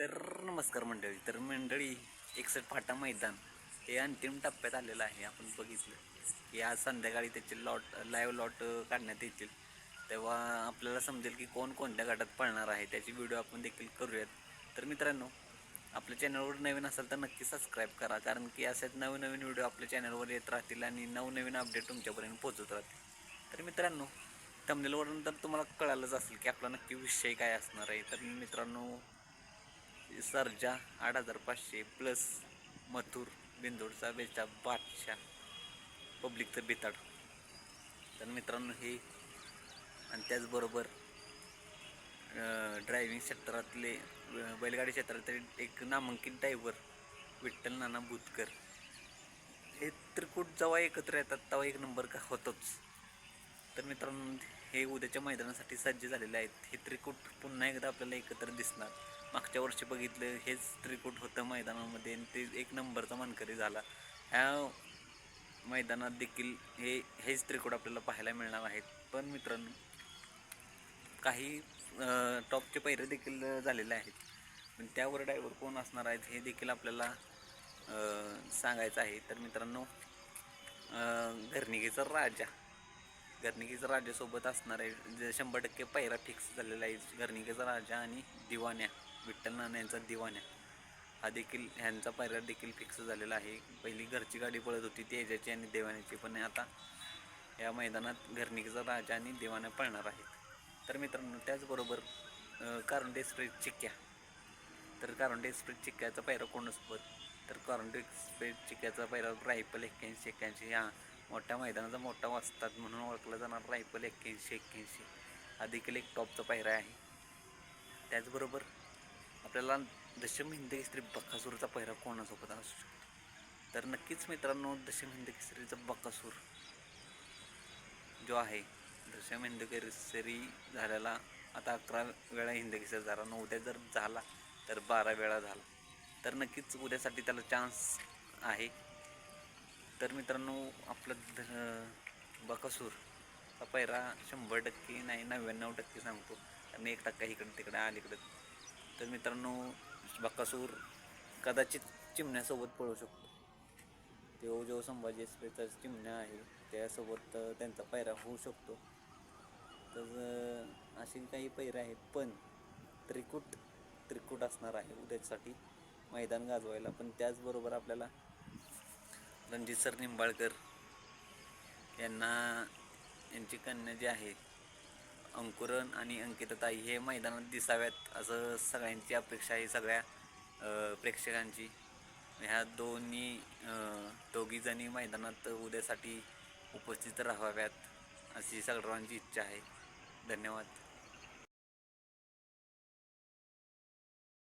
तर नमस्कार मंडळी तर मंडळी एकसठ फाटा मैदान हे अंतिम टप्प्यात आलेलं आहे आपण बघितलं. की आज संध्याकाळी त्याचे लॉट लाईव्ह लॉट काढण्यात येतील. तेव्हा आपल्याला समजेल की कोण कोणत्या गटात पळणार आहे त्याची व्हिडिओ आपण देखील करूयात. तर मित्रांनो आपल्या चॅनलवर नवीन असाल तर नक्की सबस्क्राईब करा कारण की असेच नवीन नवीन व्हिडिओ आपल्या चॅनलवर येत राहतील आणि नवनवीन अपडेट तुमच्यापर्यंत पोहोचत राहतील. तर मित्रांनो थंबनेलवरून तर तुम्हाला कळालंच असेल की आपला नक्की विषय काय असणार आहे. तर मित्रांनो सर्जा आठ हजार पाचशे प्लस मथुर बिंदोडचा बेचा बादशाह पब्लिकचं बिताड. तर मित्रांनो हे आणि त्याचबरोबर ड्रायव्हिंग क्षेत्रातले बैलगाडी क्षेत्रातले एक नामांकित ड्रायव्हर विठ्ठल नाना बुतकर. हे त्रिकूट जेव्हा एकत्र येतात तेव्हा एक नंबर का होतोच. तर मित्रांनो हे उद्याच्या मैदानासाठी सज्ज झालेले आहेत. हे त्रिकूट पुन्हा एकदा आपल्याला एकत्र दिसणार. मागच्या वर्षी बघितलं हेच त्रिकूट होतं मैदानामध्ये आणि ते एक नंबरचा मानकरी झाला. ह्या मैदानात देखील हे हेच त्रिकूट आपल्याला पाहायला मिळणार आहेत. पण मित्रांनो काही टॉपचे पैरे देखील झालेले आहेत. पण त्यावर डायवर कोण असणार आहेत हे देखील आपल्याला सांगायचं आहे. तर मित्रांनो घरणिकेचा राजा. घरनिकीचा राजासोबत असणार आहे. शंभर टक्के पैरा फिक्स झालेला आहे घरणिकेचा राजा आणि दिवाण्या. विठ्ठल नाना यांचा दिवाण्या. हा देखील ह्यांचा पैरा देखील फिक्स झालेला आहे. पहिली घरची गाडी पळत होती तेजाची आणि देवाण्याची. पण आता या मैदानात घरणीचा राजा आणि देवाण्या पळणार आहेत. तर मित्रांनो त्याचबरोबर कारंडे एक्सप्रेस चिक्क्या. तर कारंडे एक्सप्रेस चिक्क्याचा पैरा कोणासोबत? तर कारंडे एक्सप्रेस चिक्क्याचा पैरा रायफल एक्क्याऐंशी एक्क्याऐंशी. हा मोठ्या मैदानाचा मोठा वाचतात म्हणून ओळखला जाणार रायफल एक्क्याऐंशी एक्क्याऐंशी. हा देखील एक टॉपचा पायरा आहे. त्याचबरोबर आपल्याला दशम हिंद केसरी बक्कासूरचा पहिरा कोणासोबत असू शकतो? तर नक्कीच मित्रांनो दशम हिंद केसरीचा बक्कासूर जो आहे दशम हिंद केसरी झालेला आता अकरा वेळा हिंद केसरी झाला. आणि उद्या जर झाला तर बारा वेळा झाला. तर नक्कीच उद्यासाठी त्याला चान्स आहे. तर मित्रांनो आपलं ध बकासूर हा पैरा शंभर टक्के नाही नव्याण्णव टक्के सांगतो. आणि एक टक्का इकडं तिकडे अलीकडं तर मित्रांनो बक्कासूर कदाचित चिमण्यासोबत पळू शकतो. तो जो संभाजी एक्सप्रेसचा चिमण्या आहे त्यासोबत त्यांचा पैरा होऊ शकतो. तर असे काही पैरे आहेत पण त्रिकूट त्रिकूट असणार आहे उद्यासाठी मैदान गाजवायला. पण त्याचबरोबर आपल्याला रणजित सर निंबाळकर यांना यांची कन्या जी आहे अंकुरन आणि अंकिताताई हे मैदानात दिसाव्यात असं सगळ्यांची अपेक्षा आहे सगळ्या प्रेक्षकांची. ह्या दोन्ही दोघीजणी मैदानात उद्यासाठी उपस्थित राहाव्यात अशी सर्वांची इच्छा आहे. धन्यवाद.